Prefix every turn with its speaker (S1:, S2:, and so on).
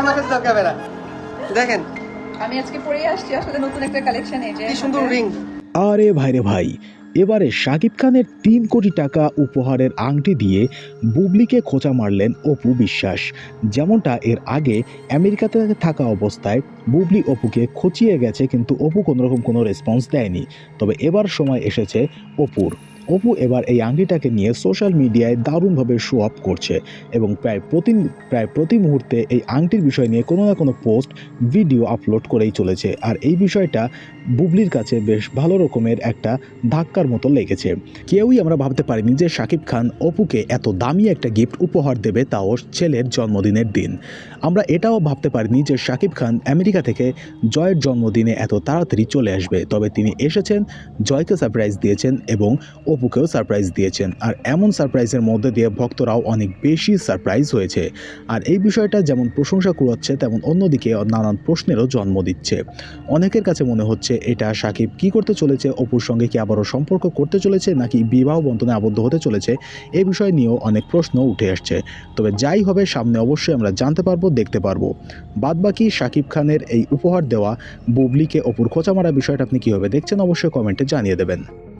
S1: আমার কাছে দাও ক্যামেরা দেখেন।
S2: আমি আজকে পরে আসছি আসলে নতুন একটা কালেকশন এই যে
S1: কি সুন্দর রিং
S3: আরে ভাইরে ভাই এবারে শাকিব খানের তিন কোটি টাকা উপহারের আংটি দিয়ে বুবলিকে খোঁচা মারলেন অপু বিশ্বাস। যেমনটা এর আগে আমেরিকাতে থাকা অবস্থায় বুবলি অপুকে খচিয়ে গেছে কিন্তু অপু কোনোরকম কোনো রেসপন্স দেয়নি। তবে এবার সময় এসেছে অপুর। অপু এবার এই আংটিটাকে নিয়ে সোশ্যাল মিডিয়ায় দারুণভাবে শো আপ করছে এবং প্রায় প্রতি প্রায় প্রতি মুহূর্তে এই আংটির বিষয় নিয়ে কোনো না কোনো পোস্ট ভিডিও আপলোড করেই চলেছে। আর এই বিষয়টা বুবলির কাছে বেশ ভালো রকমের একটা ধাক্কার মতো লেগেছে। কেউই আমরা ভাবতে পারিনি যে শাকিব খান অপুকে এত দামি একটা গিফট উপহার দেবে তাও ছেলের জন্মদিনের দিন। আমরা এটাও ভাবতে পারিনি যে শাকিব খান আমেরিকা থেকে জয়ের জন্মদিনে এত তাড়াতাড়ি চলে আসবে। তবে তিনি এসেছেন, জয়কে সারপ্রাইজ দিয়েছেন এবং অপুকেও সারপ্রাইজ দিয়েছেন। আর এমন সারপ্রাইজের মধ্যে দিয়ে ভক্তরাও অনেক বেশি সারপ্রাইজ হয়েছে। আর এই বিষয়টা যেমন প্রশংসা কুড়াচ্ছে, তেমন অন্যদিকে নানান প্রশ্নেরও জন্ম দিচ্ছে। অনেকের কাছে মনে হচ্ছে, এটা সাকিব কি করতে চলেছে? অপুর সঙ্গে কি আবারও সম্পর্ক করতে চলেছে? নাকি বিবাহ বন্ধনে আবদ্ধ হতে চলেছে? এই বিষয় নিয়েও অনেক প্রশ্ন উঠে আসছে। তবে যাই হবে, সামনে অবশ্যই আমরা জানতে পারব, দেখতে পারব। বাদবাকি সাকিব খানের এই উপহার দেওয়া, বুবলিকে অপুর খোঁচা মারা বিষয়টা আপনি কীভাবে দেখছেন, অবশ্যই কমেন্টে জানিয়ে দেবেন।